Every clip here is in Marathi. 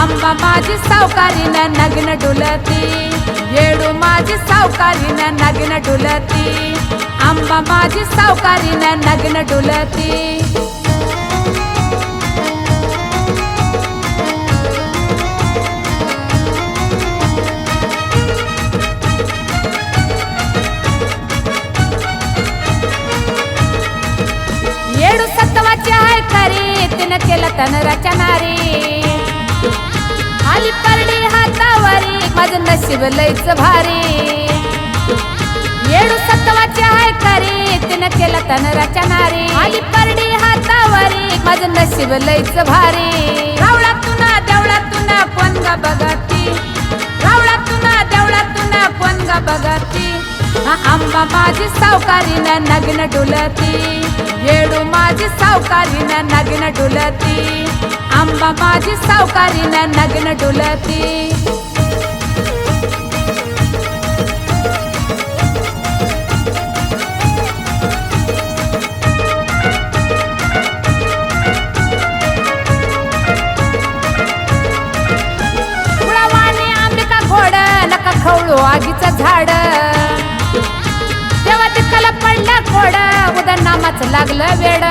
आंबा माझी सावकारीन नग्न डुलती. येडू माझी सावकारीन नग्न डुलती. आंबा माझी सावकारीन नग्न डुलती. येडू सत्वाची आहे खरी तिनं केलं तन रचनारी शिवलयच भारी. येडू सत्वाची आहे करी तिनं केलं तन रचनारी आली परडी हातावरी माझं नशीब लयच भारी. रावळा तुना देवळा तुना कोण ग बघती. रावळा तुना देवळा तुना कोण ग बघती. हा आंबा माझी सावकारीनं नग्न डुलती. येडू माझी सावकारीनं नग्न डुलती. आंबा माझी सावकारीनं नग्न डुलती. खवळू आगीचं झाड. तेव्हा तिकला पडला खोड उद्या नामाच लागलं वेड.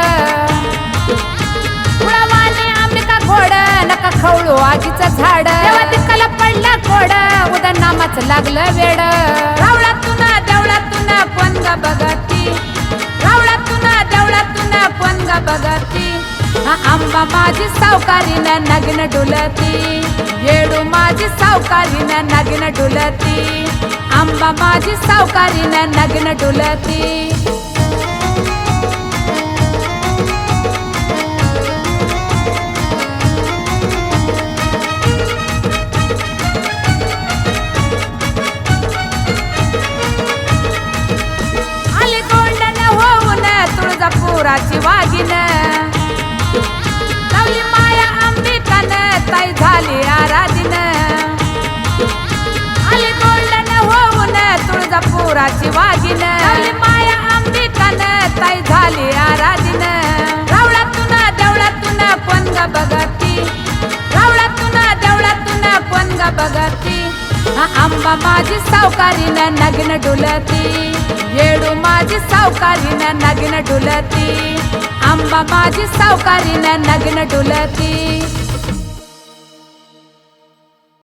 उडवाने आम्ही का घोड नका खवळू आगीचं झाड. तेव्हा तिकला पडला खोड उद्या नामाच लागलं वेड. माझी सावकारीन नग्न डुलती. येडू माझी सावकारीन नग्न डुलती. आंबा माझी सावकारीन नग्न डुलती. आले गोंडन होऊन तुळजापुराची वागिन तुळजापुराची वागिन माया अंबिकन ताई झाली आराधीन. रावळातून देवळातून देवळा ग बघती. रावळातून देवळातून देवळा ग बघती. आंबा माझी सावकारीन नग्न डुलती. येडू माझी सावकारीन नग्न डुलती. आंबा माझी सावकारीन नग्न डुलती.